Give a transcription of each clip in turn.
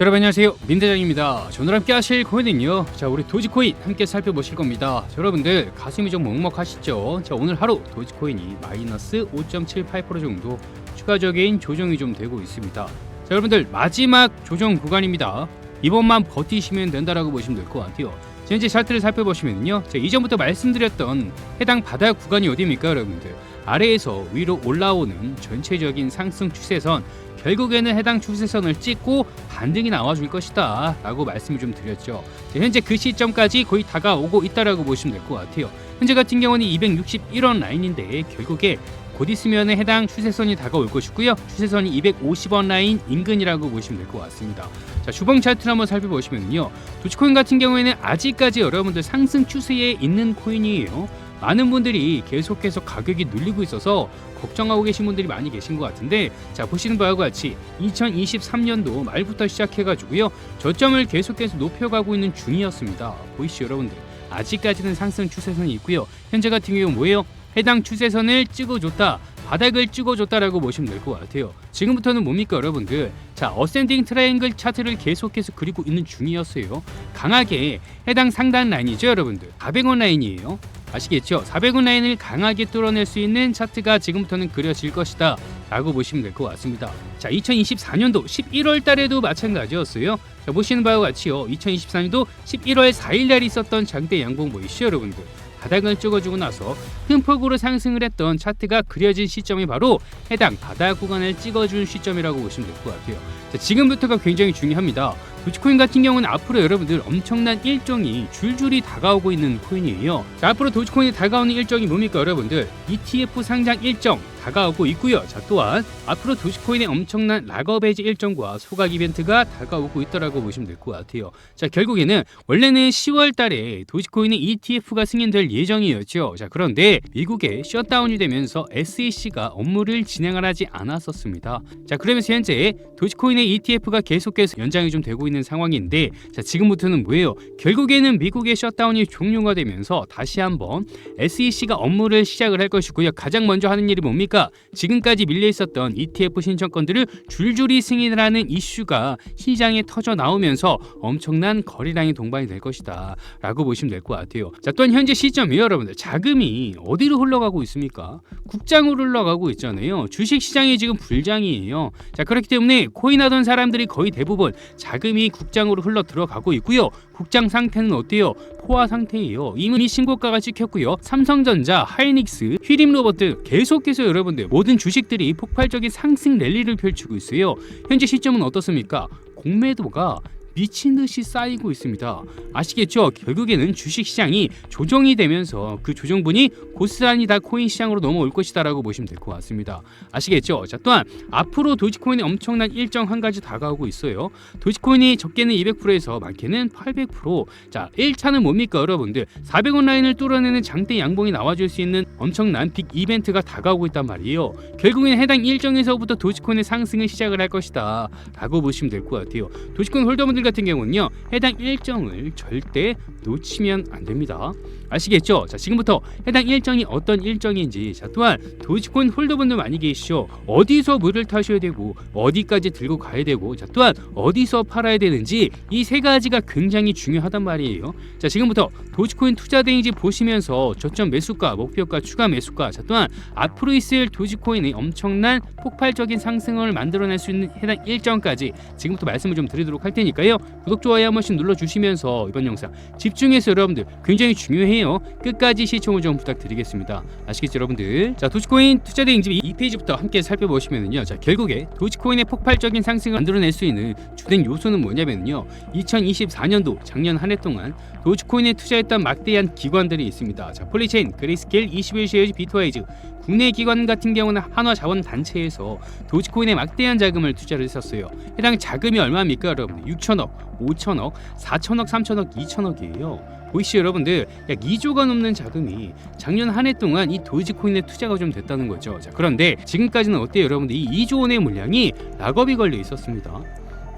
여러분 안녕하세요. 민대장입니다. 자, 오늘 함께 하실 코인은요. 자 우리 도지코인 함께 살펴보실 겁니다. 자, 여러분들 가슴이 좀 먹먹하시죠? 자 오늘 하루 도지코인이 마이너스 5.78% 정도 추가적인 조정이 좀 되고 있습니다. 자 여러분들 마지막 조정 구간입니다. 이번만 버티시면 된다라고 보시면 될 것 같아요. 자, 현재 차트를 살펴보시면요. 자, 이전부터 말씀드렸던 해당 바닥 구간이 어디입니까 여러분들? 아래에서 위로 올라오는 전체적인 상승 추세선 결국에는 해당 추세선을 찍고 반등이 나와줄 것이다 라고 말씀을 좀 드렸죠. 자, 현재 그 시점까지 거의 다가오고 있다라고 보시면 될 것 같아요. 현재 같은 경우는 261원 라인인데 결국에 곧 있으면 해당 추세선이 다가올 것이고요. 추세선이 250원 라인 인근이라고 보시면 될 것 같습니다. 자 주봉 차트를 한번 살펴보시면요. 도치코인 같은 경우에는 아직까지 여러분들 상승 추세에 있는 코인이에요 많은 분들이 계속해서 가격이 눌리고 있어서 걱정하고 계신 분들이 많이 계신 것 같은데 자 보시는 바와 같이 2023년도 말부터 시작해가지고요 저점을 계속해서 높여가고 있는 중이었습니다. 보이시죠 여러분들? 아직까지는 상승 추세선이 있고요. 현재 같은 경우 뭐예요? 해당 추세선을 찍어줬다 바닥을 찍어줬다라고 보시면 될 것 같아요. 지금부터는 뭡니까 여러분들? 자 어센딩 트라이앵글 차트를 계속해서 그리고 있는 중이었어요. 강하게 해당 상단 라인이죠 여러분들? 400원 라인이에요 아시겠죠? 400원 라인을 강하게 뚫어낼 수 있는 차트가 지금부터는 그려질 것이다 라고 보시면 될 것 같습니다. 자 2024년도 11월 달에도 마찬가지였어요. 자 보시는 바와 같이요. 2024년도 11월 4일 날 있었던 장대 양봉 보이시죠 여러분들? 바닥을 찍어주고 나서 큰 폭으로 상승을 했던 차트가 그려진 시점이 바로 해당 바닥 구간을 찍어준 시점이라고 보시면 될 것 같아요. 자, 지금부터가 굉장히 중요합니다 도치코인 같은 경우는 앞으로 여러분들 엄청난 일정이 줄줄이 다가오고 있는 코인이에요. 자, 앞으로 도치코인이 다가오는 일정이 뭡니까 여러분들? ETF 상장 일정 다가오고 있고요. 자, 또한 앞으로 도치코인의 엄청난 락업해지 일정과 소각 이벤트가 다가오고 있다라고 보시면 될 것 같아요. 자, 결국에는 원래는 10월 달에 도치코인의 ETF가 승인될 예정이었죠. 자, 그런데 미국에 셧다운이 되면서 SEC가 업무를 진행을 하지 않았었습니다. 자, 그러면서 현재 도치코인의 ETF가 계속해서 연장이 좀 되고 있는 상황인데 자, 지금부터는 뭐예요? 결국에는 미국의 셧다운이 종료가 되면서 다시 한번 SEC가 업무를 시작을 할 것이고요. 가장 먼저 하는 일이 뭡니까? 지금까지 밀려 있었던 ETF 신청권들을 줄줄이 승인을 하는 이슈가 시장에 터져 나오면서 엄청난 거래량이 동반이 될 것이다. 라고 보시면 될 것 같아요. 자, 또한 현재 시점이요, 여러분들. 자금이 어디로 흘러가고 있습니까? 국장으로 흘러가고 있잖아요. 주식 시장이 지금 불장이에요. 자, 그렇기 때문에 코인 하던 사람들이 거의 대부분 자금이 국장으로 흘러 들어가고 있고요. 국장 상태는 어때요? 포화 상태예요. 이미 신고가가 찍혔고요. 삼성전자, 하이닉스, 휘림로봇 등 계속해서 여러분들 모든 주식들이 폭발적인 상승 랠리를 펼치고 있어요. 현재 시점은 어떻습니까? 공매도가 미친 듯이 쌓이고 있습니다. 아시겠죠? 결국에는 주식 시장이 조정이 되면서 그 조정분이 고스란히 다 코인 시장으로 넘어올 것이다라고 보시면 될 것 같습니다. 아시겠죠? 자, 또한 앞으로 도지코인이 엄청난 일정 한 가지 다가오고 있어요. 도지코인이 적게는 200%에서 많게는 800%. 자, 1차는 뭡니까, 여러분들? 400원 라인을 뚫어내는 장대 양봉이 나와줄 수 있는 엄청난 빅 이벤트가 다가오고 있단 말이에요. 결국엔 해당 일정에서부터 도지코인의 상승을 시작을 할 것이다. 라고 보시면 될 것 같아요. 도지코인 홀더분들 같은 경우는요 해당 일정을 절대 놓치면 안 됩니다. 아시겠죠? 자 지금부터 해당 일정이 어떤 일정인지 자 또한 도지코인 홀더분들 많이 계시죠? 어디서 물을 타셔야 되고 어디까지 들고 가야 되고 자 또한 어디서 팔아야 되는지 이 세 가지가 굉장히 중요하단 말이에요. 자 지금부터 도지코인 투자 대행지 보시면서 저점 매수가, 목표가, 추가 매수가 자 또한 앞으로 있을 도지코인의 엄청난 폭발적인 상승을 만들어낼 수 있는 해당 일정까지 지금부터 말씀을 좀 드리도록 할 테니까요. 구독, 좋아요 한 번씩 눌러주시면서 이번 영상 집중해서 여러분들 굉장히 중요해요. 끝까지 시청을 좀 부탁드리겠습니다. 아시겠죠 여러분들? 자 도지코인 투자 대행집 이 페이지부터 함께 살펴보시면요. 자 결국에 도지코인의 폭발적인 상승을 만들어낼 수 있는 주된 요소는 뭐냐면요. 2024년도 작년 한 해 동안 도지코인에 투자했던 막대한 기관들이 있습니다. 자 폴리체인, 그레이스케일, 21쉐어즈, 비트와이즈 국내 기관 같은 경우는 한화자원단체에서 도지코인에 막대한 자금을 투자를 했었어요. 해당 자금이 얼마입니까 여러분? 6천 억, 5천억, 4천억, 3천억, 2천억이에요. 보이시죠 여러분들 약 2조가 넘는 자금이 작년 한 해 동안 이 도지코인에 투자가 좀 됐다는 거죠. 자 그런데 지금까지는 어때요 여러분들 이 2조 원의 물량이 락업이 걸려 있었습니다.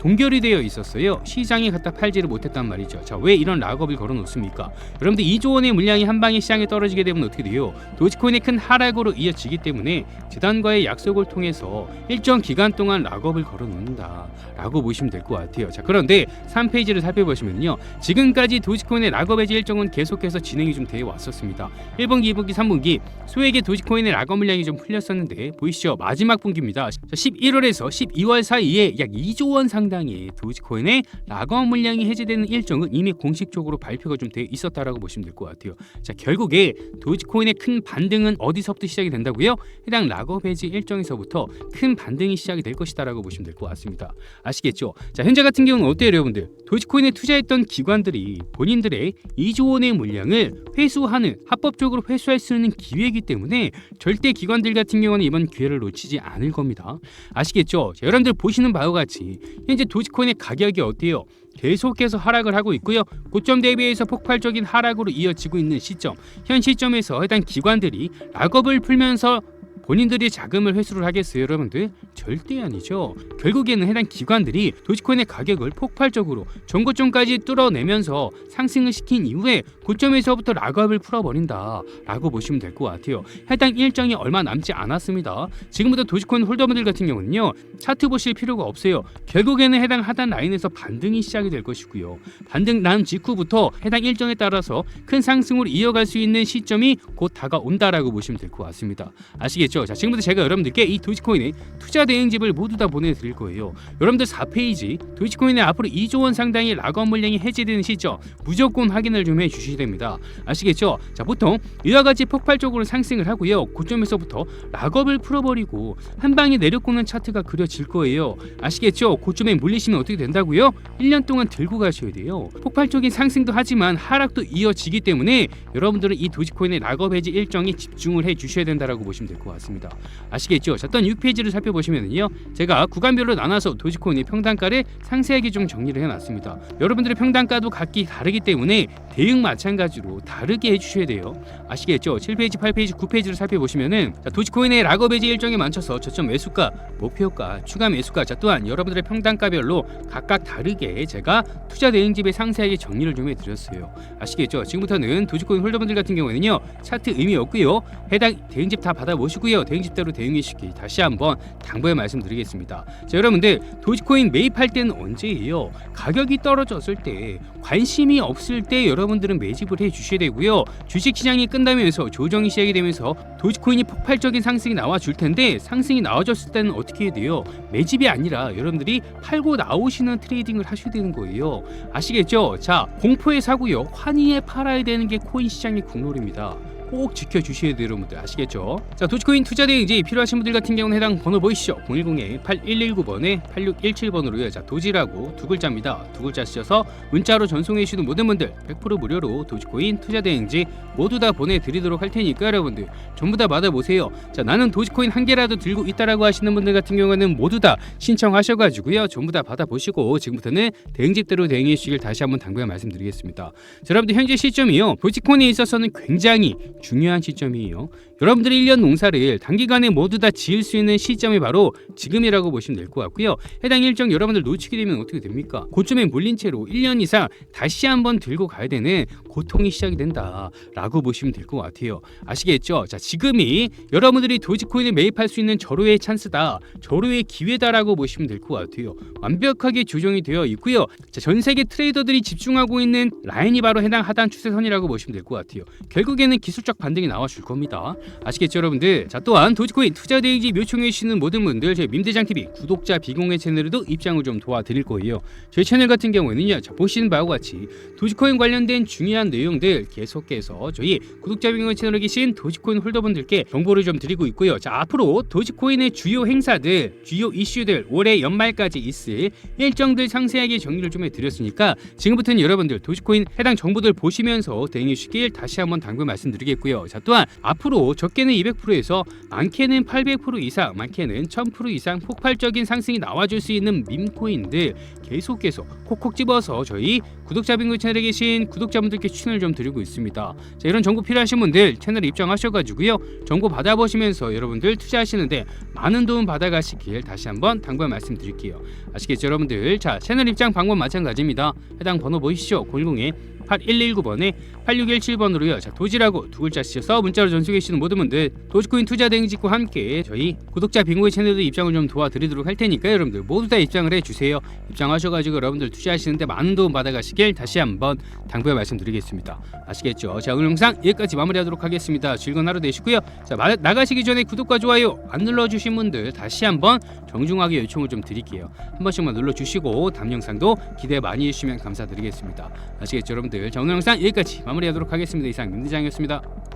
동결이 되어 있었어요. 시장에 갖다 팔지를 못했단 말이죠. 자, 왜 이런 락업을 걸어 놓습니까? 여러분들 2조 원의 물량이 한 방에 시장에 떨어지게 되면 어떻게 돼요? 도지코인의 큰 하락으로 이어지기 때문에 재단과의 약속을 통해서 일정 기간 동안 락업을 걸어 놓는다라고 보시면 될 것 같아요. 자, 그런데 3페이지를 살펴보시면요. 지금까지 도지코인의 락업 해지 일정은 계속해서 진행이 좀 되어 왔었습니다. 1분기, 2분기, 3분기 소액의 도지코인의 락업 물량이 좀 풀렸었는데 보이시죠? 마지막 분기입니다. 자, 11월에서 12월 사이에 약 2조 원 상당 의 도지코인의 락업 물량이 해제되는 일정은 이미 공식적으로 발표가 좀 되어 있었다라고 보시면 될 것 같아요. 자, 결국에 도지코인의 큰 반등은 어디서부터 시작이 된다고요? 해당 락업 해지 일정에서부터 큰 반등이 시작이 될 것이다라고 보시면 될 것 같습니다. 아시겠죠? 자, 현재 같은 경우는 어때요, 여러분들? 도지코인에 투자했던 기관들이 본인들의 2조 원의 물량을 회수하는 합법적으로 회수할 수 있는 기회이기 때문에 절대 기관들 같은 경우는 이번 기회를 놓치지 않을 겁니다. 아시겠죠? 자, 여러분들 보시는 바와 같이 현재 도지코인의 가격이 어때요? 계속해서 하락을 하고 있고요. 고점 대비해서 폭발적인 하락으로 이어지고 있는 시점. 현 시점에서 해당 기관들이 락업을 풀면서 본인들이 자금을 회수를 하겠어요, 여러분들? 절대 아니죠. 결국에는 해당 기관들이 도지코인의 가격을 폭발적으로 전고점까지 뚫어내면서 상승을 시킨 이후에 고점에서부터 락업을 풀어버린다 라고 보시면 될 것 같아요. 해당 일정이 얼마 남지 않았습니다. 지금부터 도지코인 홀더분들 같은 경우는요, 차트 보실 필요가 없어요. 결국에는 해당 하단 라인에서 반등이 시작이 될 것이고요. 반등 난 직후부터 해당 일정에 따라서 큰 상승으로 이어갈 수 있는 시점이 곧 다가온다라고 보시면 될 것 같습니다. 아시겠죠? 자, 지금부터 제가 여러분들께 이 도지코인의 투자 대행집을 모두 다 보내드릴 거예요. 여러분들 4페이지 도지코인의 앞으로 2조 원 상당의 락업 물량이 해제되는 시점 무조건 확인을 좀 해주셔야 됩니다. 아시겠죠? 자, 보통 이와 같이 폭발적으로 상승을 하고요. 고점에서부터 락업을 풀어버리고 한 방에 내려꼬는 차트가 그려질 거예요. 아시겠죠? 고점에 물리시면 어떻게 된다고요? 1년 동안 들고 가셔야 돼요. 폭발적인 상승도 하지만 하락도 이어지기 때문에 여러분들은 이 도지코인의 락업 해지 일정에 집중을 해 주셔야 된다라고 보시면 될 것 같습니다. 아시겠죠? 자, 또 6페이지를 살펴보시면 요. 제가 구간별로 나눠서 도지코인의 평단가를 상세하게 좀 정리를 해놨습니다. 여러분들의 평단가도 각기 다르기 때문에 대응 마찬가지로 다르게 해주셔야 돼요. 아시겠죠? 7페이지, 8페이지, 9페이지를 살펴보시면은 자, 도지코인의 락업 해지 일정에 맞춰서 저점 매수가, 목표가, 추가 매수가, 자 또한 여러분들의 평단가별로 각각 다르게 제가 투자 대응집에 상세하게 정리를 좀 해드렸어요. 아시겠죠? 지금부터는 도지코인 홀더분들 같은 경우에는요 차트 의미 없고요 해당 대응집 다 받아보시고요 대응집대로 대응해 주시기 다시 한번 당 부의 말씀드리겠습니다. 자 여러분들 도지코인 매입할 때는 언제예요? 가격이 떨어졌을 때 관심이 없을 때 여러분들은 매집을 해 주셔야 되고요 주식 시장이 끝나면서 조정이 시작이 되면서 도지코인이 폭발적인 상승이 나와 줄 텐데 상승이 나와줬을 때는 어떻게 해야 돼요? 매집이 아니라 여러분들이 팔고 나오시는 트레이딩을 하셔야 되는 거예요. 아시겠죠? 자, 공포에 사고요. 환희에 팔아야 되는 게 코인 시장의 국룰입니다. 꼭 지켜주셔야 돼요 여러분들. 아시겠죠? 자 도지코인 투자 대행지 필요하신 분들 같은 경우는 해당 번호 보이시죠? 010-8119번에 8617번으로요. 자 도지라고 두 글자입니다. 두 글자 쓰셔서 문자로 전송해 주시는 모든 분들 100% 무료로 도지코인 투자 대행지 모두 다 보내드리도록 할 테니까 여러분들 전부 다 받아보세요. 자 나는 도지코인 한 개라도 들고 있다라고 하시는 분들 같은 경우는 모두 다 신청하셔가지고요. 전부 다 받아보시고 지금부터는 대행집대로 대응해 주시길 다시 한번 당부해 말씀드리겠습니다. 자, 여러분들 현재 시점이요. 도지코인에 있어서는 굉장히 중요한 시점이에요. 여러분들이 1년 농사를 단기간에 모두 다 지을 수 있는 시점이 바로 지금이라고 보시면 될 것 같고요. 해당 일정 여러분들 놓치게 되면 어떻게 됩니까? 고점에 물린 채로 1년 이상 다시 한번 들고 가야 되는 고통이 시작이 된다라고 보시면 될 것 같아요. 아시겠죠? 자, 지금이 여러분들이 도지코인을 매입할 수 있는 절호의 찬스다. 절호의 기회다라고 보시면 될 것 같아요. 완벽하게 조정이 되어 있고요. 자, 전 세계 트레이더들이 집중하고 있는 라인이 바로 해당 하단 추세선이라고 보시면 될 것 같아요. 결국에는 기술적 반등이 나와 줄 겁니다. 아시겠죠, 여러분들? 자, 또한 도지코인 투자 대행지 요청해 주시는 모든 분들 저희 민대장 TV 구독자 비공개 채널에도 입장을 좀 도와드릴 거예요. 저희 채널 같은 경우에는요, 자, 보시는 바와 같이 도지코인 관련된 중요한 내용들 계속해서 저희 구독자 비공개 채널에 계신 도지코인 홀더분들께 정보를 좀 드리고 있고요. 자, 앞으로 도지코인의 주요 행사들, 주요 이슈들 올해 연말까지 있을 일정들 상세하게 정리를 좀 해드렸으니까 지금부터는 여러분들 도지코인 해당 정보들 보시면서 대응해 주시길 다시 한번 당부 말씀드리겠고요. 드리겠고요. 자 또한 앞으로 적게는 200%에서 많게는 800% 이상, 많게는 1000% 이상 폭발적인 상승이 나와줄 수 있는 밈코인들 계속해서 콕콕 집어서 저희 구독자 빙고 채널에 계신 구독자분들께 추천을 좀 드리고 있습니다. 자 이런 정보 필요하신 분들 채널에 입장하셔가지고요 정보 받아보시면서 여러분들 투자하시는데 많은 도움 받아가시길 다시 한번 당부의 말씀드릴게요. 아시겠죠 여러분들? 자 채널 입장 방법 마찬가지입니다. 해당 번호 보이시죠? 010에 8119번에 8617번으로요. 자, 도지라고 두 글자 쓰셔서 문자로 전송해 주시는 모든 분들 도지코인 투자 대행직과 함께 저희 구독자 빙고의 채널도 입장을 좀 도와드리도록 할 테니까 여러분들 모두 다 입장을 해주세요. 입장하셔가지고 여러분들 투자하시는데 많은 도움 받아가시길 다시 한번 당부의 말씀드리겠습니다. 아시겠죠? 자, 오늘 영상 여기까지 마무리하도록 하겠습니다. 즐거운 하루 되시고요. 자, 마- 나가시기 전에 구독과 좋아요 안 눌러주신 분들 다시 한번 정중하게 요청을 좀 드릴게요. 한 번씩만 눌러주시고 다음 영상도 기대 많이 해주시면 감사드리겠습니다. 아시겠죠, 여러분들? 자, 오늘 영상 여기까지 마무리하도록 하겠습니다. 이상 민대장이었습니다.